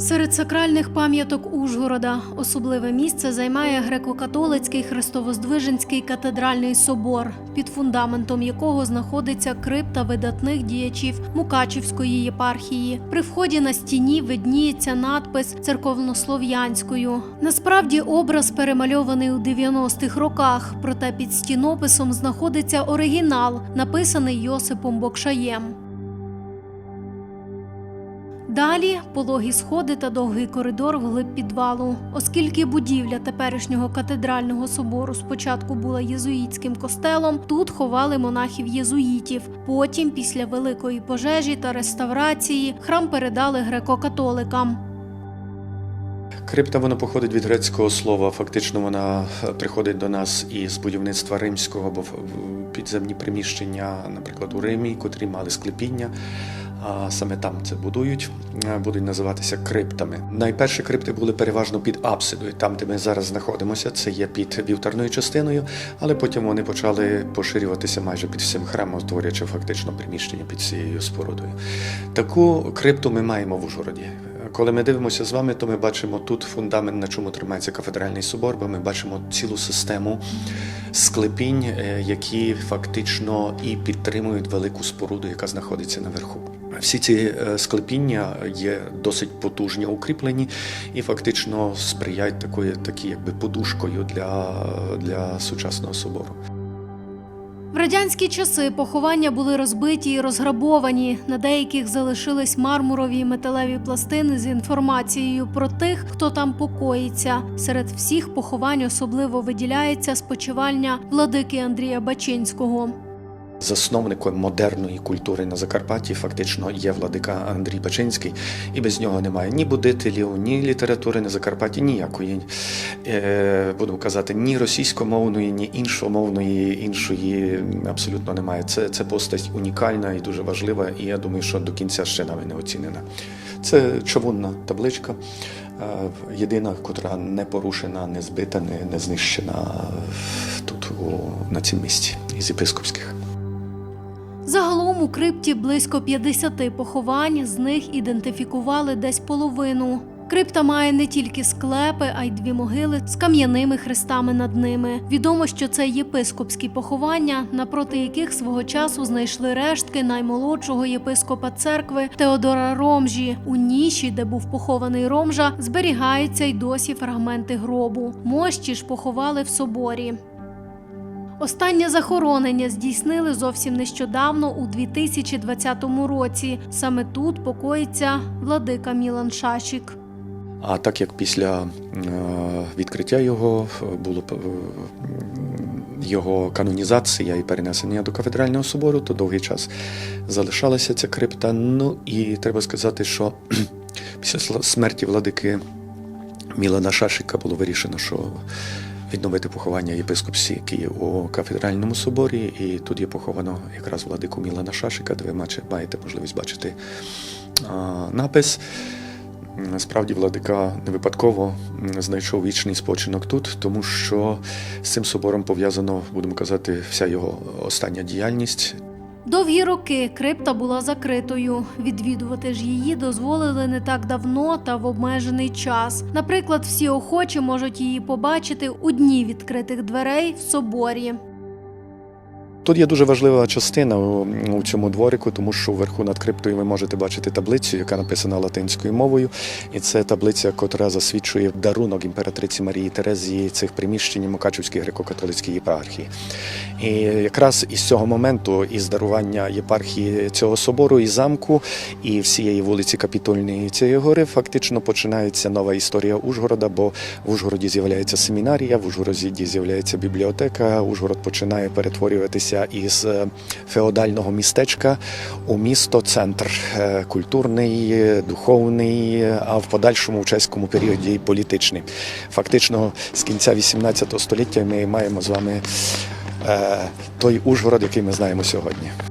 Серед сакральних пам'яток Ужгорода особливе місце займає греко-католицький Христовоздвиженський катедральний собор, під фундаментом якого знаходиться крипта видатних діячів Мукачівської єпархії. При вході на стіні видніється надпис церковнослов'янською. Насправді образ перемальований у 90-х роках, проте під стінописом знаходиться оригінал, написаний Йосипом Бокшаєм. Далі пологі сходи та довгий коридор вглиб підвалу. Оскільки будівля теперішнього катедрального собору спочатку була єзуїтським костелом, тут ховали монахів єзуїтів. Потім, після великої пожежі та реставрації, храм передали греко-католикам. Крипта вона походить від грецького слова. Фактично вона е, приходить до нас із будівництва римського в підземні приміщення, наприклад, у Римі, котрі мали склепіння. А саме там це будують, е, будуть називатися криптами. Найперші крипти були переважно під апсидою, там, де ми зараз знаходимося, це є під вівтарною частиною, але потім вони почали поширюватися майже під всім храмом, створюючи фактично приміщення під цією спорудою. Таку крипту ми маємо в Ужгороді. Коли ми дивимося з вами, то ми бачимо тут фундамент, на чому тримається кафедральний собор, бо ми бачимо цілу систему склепінь, е, які фактично і підтримують велику споруду, яка знаходиться наверху. Всі ці е, склепіння є досить потужні, укріплені і фактично сприяють такої, такі, якби подушкою для, для сучасного собору. В радянські часи поховання були розбиті і розграбовані. На деяких залишились мармурові і металеві пластини з інформацією про тих, хто там покоїться. Серед всіх поховань особливо виділяється спочивальня владики Андрія Бачинського. Засновником модерної культури на Закарпатті фактично є владика Андрій Бачинський, і без нього немає ні будителів, ні літератури на Закарпатті, ніякої. Е, будемо казати, ні російськомовної, ні іншомовної, іншої абсолютно немає. Це, це постать унікальна і дуже важлива, і я думаю, що до кінця ще нами не оцінена. Це чавунна табличка, е, єдина, котра не порушена, не збита, не, не знищена тут, у, на цім місці із єпископських. Загалом у крипті близько 50 поховань, з них ідентифікували десь половину. Крипта має не тільки склепи, а й дві могили з кам'яними хрестами над ними. Відомо, що це єпископські поховання, напроти яких свого часу знайшли рештки наймолодшого єпископа церкви Теодора Ромжі. У ніші, де був похований Ромжа, зберігаються й досі фрагменти гробу. Мощі ж поховали в соборі. Останнє захоронення здійснили зовсім нещодавно у 2020 році. Саме тут покоїться владика Мілан Шашік. А так як після е, відкриття його е, було е, його канонізація і перенесення до кафедрального собору, то довгий час залишалася ця крипта. Ну і треба сказати, що після смерті владики Мілана Шашика було вирішено, що відновити поховання єпископські у кафедральному соборі, і тут є поховано якраз владику Мілана Шашика, де ви маєте можливість бачити напис. Насправді владика не випадково знайшов вічний спочинок тут, тому що з цим собором пов'язано, будемо казати, вся його остання діяльність. Довгі роки крипта була закритою. Відвідувати ж її дозволили не так давно та в обмежений час. Наприклад, всі охочі можуть її побачити у дні відкритих дверей в соборі. Тут є дуже важлива частина у, цьому дворику, тому що вверху над криптою ви можете бачити таблицю, яка написана латинською мовою. І це таблиця, котра засвідчує дарунок імператриці Марії Терезії цих приміщень Мукачівської греко-католицької єпархії. І якраз із цього моменту, із дарування єпархії цього собору і замку, і всієї вулиці Капітольної цієї гори, фактично починається нова історія Ужгорода, бо в Ужгороді з'являється семінарія, в Ужгороді з'являється бібліотека. Ужгород починає перетворюватися із е, феодального містечка у місто, центр е, культурний, духовний, а в подальшому в чеському періоді і політичний. Фактично, з кінця 18 століття ми маємо з вами е, той Ужгород, який ми знаємо сьогодні.